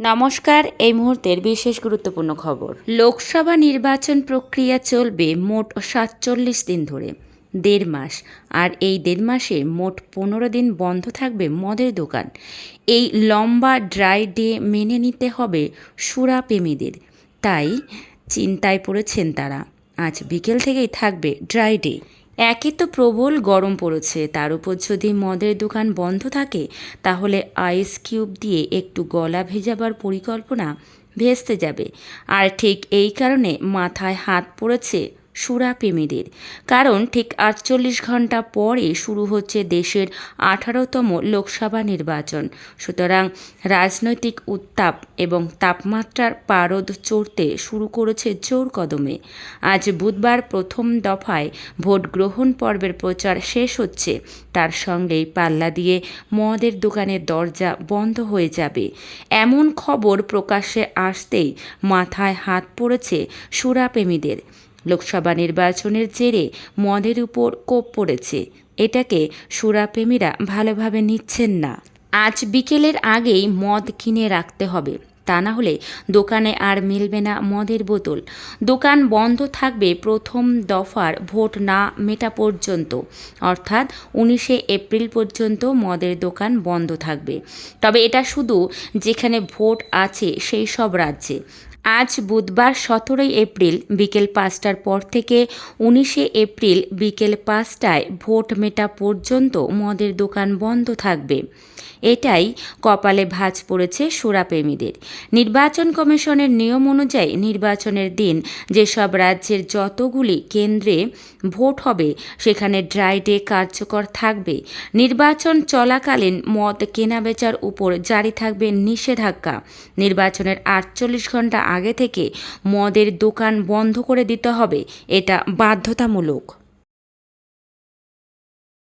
নমস্কার, এই মুহূর্তের বিশেষ গুরুত্বপূর্ণ খবর। লোকসভা নির্বাচন প্রক্রিয়া চলবে মোট সাতচল্লিশ দিন ধরে, দেড় মাস। আর এই দেড় মাসে মোট পনেরো দিন বন্ধ থাকবে মদের দোকান। এই লম্বা ড্রাই ডে মেনে নিতে হবে সুরাপ্রেমীদের। তাই চিন্তায় পড়েছেন তারা। আজ বিকেল থেকেই থাকবে ড্রাই ডে। একে তো প্রবল গরম পড়েছে। তার উপর যদি মদের দোকান বন্ধ থাকে, তাহলে আইস কিউব দিয়ে একটু গলা ভেজাবার পরিকল্পনা ভেস্তে যাবে। আর ঠিক এই কারণে মাথায় হাত পড়েছে সুরাপ্রেমীদের কারণ ঠিক আটচল্লিশ ঘণ্টা পরে শুরু হচ্ছে দেশের আঠারোতম লোকসভা নির্বাচন। সুতরাং রাজনৈতিক উত্তাপ এবং তাপমাত্রার পারদ চড়তে শুরু করেছে জোর কদমে। আজ বুধবার প্রথম দফায় ভোট গ্রহণ পর্বের প্রচার শেষ হচ্ছে। তার সঙ্গেই পাল্লা দিয়ে মদের দোকানের দরজা বন্ধ হয়ে যাবে। এমন খবর প্রকাশ্যে আসতেই মাথায় হাত পড়েছে সুরাপ্রেমীদের লোকসভা নির্বাচনের জেরে মদের উপর কোপ পড়েছে। এটাকে সুরাপ্রেমীরা ভালোভাবে নিচ্ছেন না। আজ বিকেলের আগেই মদ কিনে রাখতে হবে। তা না হলে দোকানে আর মিলবে না মদের বোতল। দোকান বন্ধ থাকবে প্রথম দফার ভোট না মেটা পর্যন্ত। অর্থাৎ উনিশে এপ্রিল পর্যন্ত মদের দোকান বন্ধ থাকবে। তবে এটা শুধু যেখানে ভোট আছে সেই সব রাজ্যে। আজ বুধবার সতেরোই এপ্রিল বিকেল পাঁচটার পর থেকে উনিশে এপ্রিল বিকেল পাঁচটায় ভোট মেটা পর্যন্ত মদের দোকান বন্ধ থাকবে। এটাই কপালে ভাঁজ পড়েছে সুরাপ্রেমীদের। নির্বাচন কমিশনের নিয়ম অনুযায়ী নির্বাচনের দিন যেসব রাজ্যের যতগুলি কেন্দ্রে ভোট হবে, সেখানে ড্রাই ডে কার্যকর থাকবে। নির্বাচন চলাকালীন মদ কেনাবেচার উপর জারি থাকবে নিষেধাজ্ঞা। নির্বাচনের আটচল্লিশ ঘণ্টা আগে থেকে মদের দোকান বন্ধ করে দিতে হবে। এটা বাধ্যতামূলক।